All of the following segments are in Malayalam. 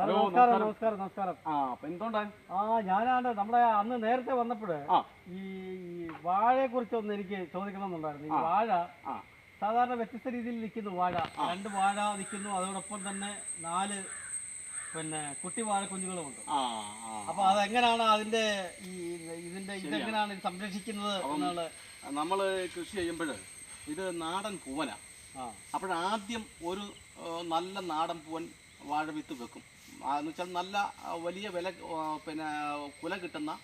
ഹലോ, നമസ്കാരം നമസ്കാരം. നമസ്കാരം ആ അപ്പൊ എന്തുകൊണ്ടാ? ആ ഞാനാണ് നമ്മുടെ അന്ന് നേരത്തെ വന്നപ്പോഴ് ഈ വാഴയെ കുറിച്ചൊന്ന് എനിക്ക് ചോദിക്കണമെന്നുണ്ടായിരുന്നു. ഈ വാഴ സാധാരണ വ്യത്യസ്ത രീതിയിൽ നിൽക്കുന്നു വാഴ. രണ്ട് വാഴ നിൽക്കുന്നു. അതോടൊപ്പം തന്നെ നാല് പിന്നെ കുട്ടി വാഴ കുഞ്ഞുങ്ങളും ഉണ്ട്. അപ്പൊ അതെങ്ങനെയാണ് അതിന്റെ ഈ ഇതിന്റെ ഇതെങ്ങനെയാണ് ഇത് സംരക്ഷിക്കുന്നത് എന്നാണ് നമ്മൾ കൃഷി ചെയ്യുമ്പോൾ ഇത് നാടൻ പൂവനാ. ആ. അപ്പോഴാദ്യം ഒരു നല്ല നാടൻ പൂവൻ വാഴ വിത്ത് വെക്കും. ആ, എന്ന് വെച്ചാൽ നല്ല വലിയ വില പിന്നെ കുല കിട്ടുന്ന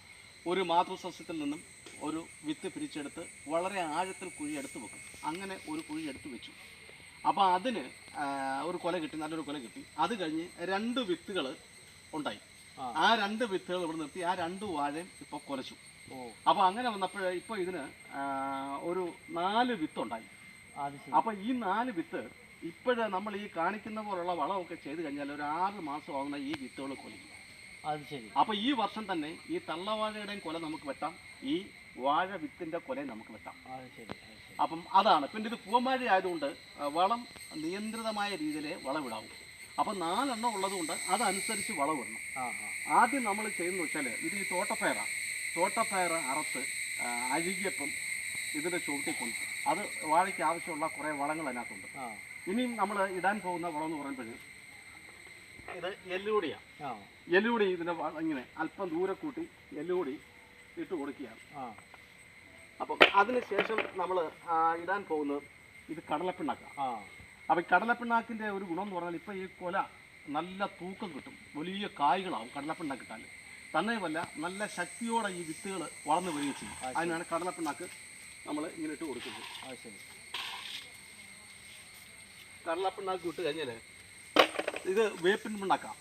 ഒരു മാതൃസസ്യത്തിൽ നിന്നും ഒരു വിത്ത് പിരിച്ചെടുത്ത് വളരെ ആഴത്തിൽ കുഴിയെടുത്ത് വെക്കും. അങ്ങനെ ഒരു കുഴി കുഴിയെടുത്ത് വെച്ചു. അപ്പോൾ അതിന് ഒരു കൊല കിട്ടി നല്ലൊരു കൊല കിട്ടി. അത് കഴിഞ്ഞ് രണ്ട് വിത്തുകൾ ഉണ്ടായി. ആ. രണ്ട് വിത്തുകൾ ഇവിടെ നിർത്തി ആ രണ്ട് വാഴയും ഇപ്പോൾ കുലച്ചു. ഓ. അപ്പോൾ അങ്ങനെ വന്നപ്പോൾ ഇപ്പോൾ ഇതിന് ഒരു നാല് വിത്തുണ്ടായി. അപ്പോൾ ഈ നാല് വിത്ത് ഇപ്പോഴ് നമ്മൾ ഈ കാണിക്കുന്ന പോലുള്ള വളമൊക്കെ ചെയ്ത് കഴിഞ്ഞാൽ ഒരു ആറ് മാസം ആവുന്ന ഈ വിത്തുകൾ കൊലിക്കും അത് ശരി. അപ്പൊ ഈ വർഷം തന്നെ ഈ തള്ളവാഴയുടെയും കൊല നമുക്ക് വെട്ടാം. ഈ വാഴ വിത്തിന്റെ കൊലയും നമുക്ക് വെട്ടാം. അത് ശരി അപ്പം അതാണ്. പിന്നെ ഇത് പൂമാഴ ആയതുകൊണ്ട് വളം നിയന്ത്രിതമായ രീതിയിലെ വളവിടാവും അപ്പം നാലെണ്ണം ഉള്ളതുകൊണ്ട് അതനുസരിച്ച് ആ ആദ്യം നമ്മൾ ചെയ്യുന്ന വെച്ചാൽ ഇത് ഈ തോട്ടപ്പയറാണ് തോട്ടപ്പയർ അറുത്ത് അഴുകിയപ്പം ഇതിന്റെ ചുവട്ടിൽ കൊണ്ട് അത് വാഴയ്ക്ക് ആവശ്യമുള്ള കുറേ വളങ്ങൾ അതിനകത്തുണ്ട്. ഇനിയും നമ്മൾ ഇടാൻ പോകുന്ന വളം എന്ന് പറയുമ്പോൾ ഇത് എല്ലുകൂടിയാണ് എല്ലുകൂടി ഇതിന്റെ ഇങ്ങനെ അല്പം ദൂരെ കൂട്ടി എല്ലുകൂടി ഇട്ട് കൊടുക്കുകയാണ്. അപ്പം അതിനുശേഷം നമ്മൾ ഇടാൻ പോകുന്നത് ഇത് കടലപ്പിണ്ണാക്കാണ്. അപ്പം ഈ കടലപ്പിണ്ണാക്കിന്റെ ഒരു ഗുണം എന്ന് പറഞ്ഞാൽ ഇപ്പം ഈ കൊല നല്ല തൂക്കം കിട്ടും. വലിയ കായ്കളാവും കടലപ്പിണ്ണാക്കിട്ടാൽ തന്നെയുമല്ല നല്ല ശക്തിയോടെ ഈ വിത്തുകൾ വളർന്നു വരികയും ചെയ്യും. അതിനാണ് കടലപ്പിണ്ണാക്ക് നമ്മൾ ഇങ്ങനെ ഇട്ട് കൊടുക്കുന്നത് ശരി. കടലപ്പിണ്ണാക്ക് ഇട്ട് കഴിഞ്ഞാൽ ഇത് വേപ്പിൻ പിണ്ണാക്കാം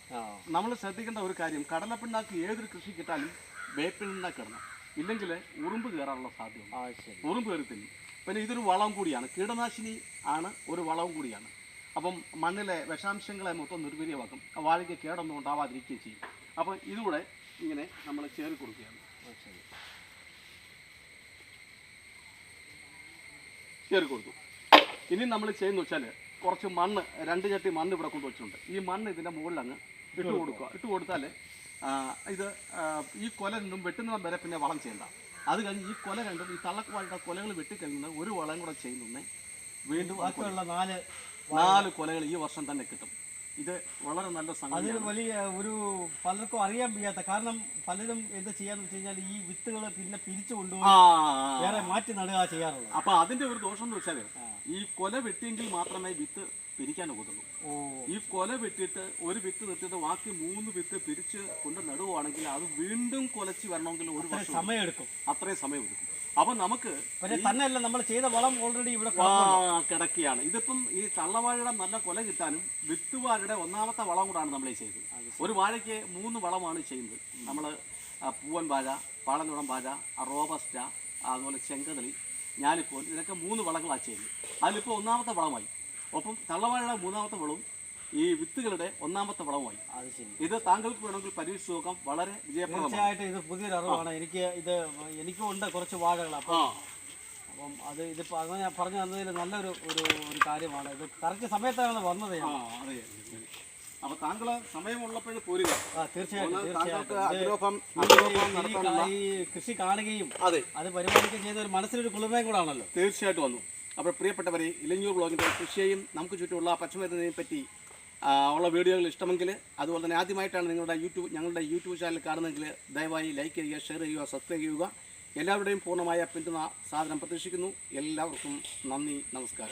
നമ്മൾ ശ്രദ്ധിക്കേണ്ട ഒരു കാര്യം കടലപ്പിണ്ണാക്ക് ഏതൊരു കൃഷി കിട്ടാലും വേപ്പിൻ പിണ്ണാക്ക് ഇടണം ഇല്ലെങ്കിൽ ഉറുമ്പ് കയറാനുള്ള സാധ്യത. ഉറുമ്പ് കയറി പിന്നെ ഇതൊരു വളം കൂടിയാണ്. കീടനാശിനി ആണ് ഒരു വളവും കൂടിയാണ്. അപ്പം മണ്ണിലെ വിഷാംശങ്ങളെ മൊത്തം നിർവീര്യമാക്കും. വാഴയ്ക്ക് കേടൊന്നും ഉണ്ടാവാതിരിക്കുകയും ചെയ്യും. അപ്പം ഇതുകൂടെ ഇങ്ങനെ നമ്മൾ ചേറി കൊടുക്കുകയാണ് അത് ശരി ചേറി കൊടുത്തു. ഇനി നമ്മൾ ചെയ്യുന്ന വെച്ചാൽ കുറച്ച് മണ്ണ് രണ്ട് ചട്ടി മണ്ണ് ഇവിടെ കൊണ്ട് വെച്ചിട്ടുണ്ട്. ഈ മണ്ണ് ഇതിന്റെ മുകളിൽ അങ്ങ് ഇട്ട് കൊടുക്കുക. ഇട്ട് കൊടുത്താൽ ഇത് ഈ കൊല രണ്ടും വെട്ടുന്ന വരെ പിന്നെ വളം ചെയ്യണ്ട. അത് കഴിഞ്ഞ് ഈ കൊല രണ്ടും ഈ തള്ളക്കുവാളുടെ കൊലകൾ വെട്ടിക്കഴിഞ്ഞ ഒരു വളം കൂടെ ചെയ്യുന്നേ വീണ്ടും ബാക്കിയുള്ള നാല് നാല് കൊലകൾ ഈ വർഷം തന്നെ കിട്ടും. ഇത് വളരെ നല്ല അതിന് സംഗതിയാണ് വലിയ ഒരു പലർക്കും അറിയാൻ വയ്യാത്ത കാരണം പലരും എന്താ ചെയ്യാന്ന് വെച്ച് കഴിഞ്ഞാൽ ഈ വിത്തുകൾ പിന്നെ പിരിച്ചു ആ കൊണ്ടുപോയി വേറെ മാറ്റി നടുക ചെയ്യാറുള്ളത്. അപ്പൊ അതിന്റെ ഒരു ദോഷം എന്ന് വെച്ചാൽ ആ. ഈ കൊല വെട്ടിയെങ്കിൽ മാത്രമേ വിത്ത് പിരിക്കാൻ ഒക്കത്തുള്ളൂ. ഓ. ഈ കൊല വെട്ടിയിട്ട് ഒരു വിത്ത് നിർത്തിയിട്ട് ബാക്കി മൂന്ന് വിത്ത് പിരിച്ച് കൊണ്ട് നടുവാണെങ്കിൽ അത് വീണ്ടും കൊലച്ച് വരണമെങ്കിൽ ഒരു വർഷം സമയം എടുക്കും അത്രയും സമയം എടുക്കും അപ്പൊ നമുക്ക് തന്നെയല്ല നമ്മൾ ചെയ്ത വളം ഓൾറെഡി ഇവിടെ. കിടക്കുകയാണ്. ഇതിപ്പം ഈ തള്ളവാഴയുടെ നല്ല കൊല കിട്ടാനും വിത്തുവാഴയുടെ ഒന്നാമത്തെ വളം കൂടാണ് നമ്മൾ ഈ ചെയ്തത്. ഒരു വാഴയ്ക്ക് മൂന്ന് വളമാണ് ചെയ്യുന്നത്. നമ്മൾ പൂവൻ വാഴ പാളനുടം വാഴ റോബസ്റ്റ അതുപോലെ ചെങ്കതളി ഞാലിപ്പോൽ ഇതിനൊക്കെ മൂന്ന് വളങ്ങളാണ് ചെയ്യുന്നത്. അതിലിപ്പോൾ ഒന്നാമത്തെ വളമായി. ഒപ്പം തള്ളവാഴയുടെ മൂന്നാമത്തെ വളവും ഈ വിത്തുകളുടെ ഒന്നാമത്തെ അത് ശരി. ഇത് താങ്കൾക്ക് വേണമെങ്കിൽ പരീക്ഷിച്ച് നോക്കാം വളരെ വിജയപ്രദമാണ്. തീർച്ചയായിട്ടും ഇത് പുതിയൊരു അറിവാണ്. എനിക്ക് ഇത് എനിക്കും ഉണ്ട് കുറച്ച് വാഴകൾ അപ്പം ആ. അപ്പം അത് ഇതിപ്പോൾ അങ്ങനെ ഞാൻ പറഞ്ഞു തന്നതിൽ നല്ലൊരു ഒരു ഒരു കാര്യമാണ്. ഇത് കറക്റ്റ് സമയത്താണ് വന്നത് ആ അതെ. അപ്പൊ താങ്കൾ സമയമുള്ളപ്പോഴും പോരുക. ആ തീർച്ചയായിട്ടും താങ്കൾക്ക് തീർച്ചയായിട്ടും. ഇത് അഗ്രോഫം ഈ- അഗ്രോഫം ഈ നടത്താനുള്ള ഈ കൃഷി കാണുകയും അതെ. അത് പരിപാലിക്കുകയും ചെയ്ത ഒരു മനസ്സിലൊരു കുളിമയും കൂടാണല്ലോ. തീർച്ചയായിട്ടും വന്നു. അപ്പോൾ പ്രിയപ്പെട്ടവരെ ഇലഞ്ഞൂർ ബ്ലോഗിന്റെ കൃഷിയെയും നമുക്ക് ചുറ്റുമുള്ള പച്ചമരുന്നിനെയും പറ്റി ഉള്ള വീഡിയോകൾ ഇഷ്ടമെങ്കിൽ അതുപോലെ തന്നെ ആദ്യമായിട്ടാണ് നിങ്ങളുടെ യൂട്യൂബ് ഞങ്ങളുടെ യൂട്യൂബ് ചാനൽ കാണുന്നതെങ്കിൽ ദയവായി ലൈക്ക് ചെയ്യുക ഷെയർ ചെയ്യുക സബ്സ്ക്രൈബ് ചെയ്യുക. എല്ലാവരുടെയും പൂർണമായ പിന്തുണ സാധനം പ്രതീക്ഷിക്കുന്നു. എല്ലാവർക്കും നന്ദി നമസ്കാരം.